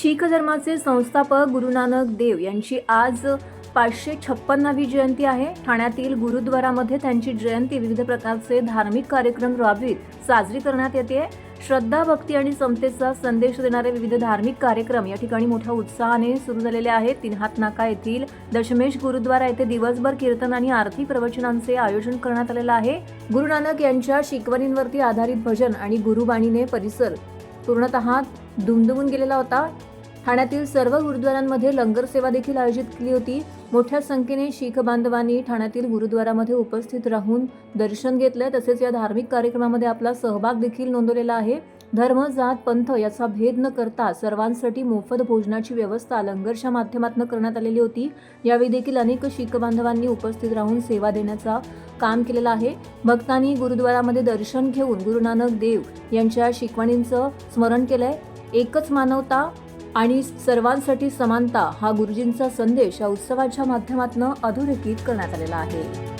शीख धर्माचे संस्थापक गुरु नानक देव यांची आज पाचशे छप्पन्नावी जयंती आहे. ठाण्यातील गुरुद्वारामध्ये त्यांची जयंती विविध प्रकारचे धार्मिक कार्यक्रम राबवित साजरी करण्यात येते. श्रद्धा भक्ती आणि समतेचा संदेश देणारे विविध धार्मिक कार्यक्रम या ठिकाणी मोठ्या उत्साहाने सुरू झालेले आहेत. तिन्हात नाका येथील दशमेश गुरुद्वारा येथे दिवसभर कीर्तन आणि आरती प्रवचनांचे आयोजन करण्यात आलेलं आहे. गुरु नानक यांच्या शिकवणींवरती आधारित भजन आणि गुरुबाणीने परिसर पूर्णतः दुमदुमून गेलेला होता. ठाण्यातील सर्व गुरुद्वारांमध्ये लंगर सेवा देखील आयोजित केली होती. मोठ्या संख्येने शीख बांधवांनी ठाण्यातील गुरुद्वारामध्ये उपस्थित राहून दर्शन घेतलं. तसेच या धार्मिक कार्यक्रमामध्ये आपला सहभाग देखील नोंदवलेला आहे. धर्म जात पंथ याचा भेद न करता सर्वांसाठी मोफत भोजनाची व्यवस्था लंगरच्या माध्यमातून करण्यात आलेली होती. यावेळी देखील अनेक शीख बांधवांनी उपस्थित राहून सेवा देण्याचा काम केलेलं आहे. भक्तांनी गुरुद्वारामध्ये दर्शन घेऊन गुरु नानक देव यांच्या शिकवणींचं स्मरण केलंय. एकच मानवता आणि सर्वांसाठी समानता हा गुरुजींचा संदेश या उत्सवाच्या माध्यमातून अधोरेखित करण्यात आलेला आहे.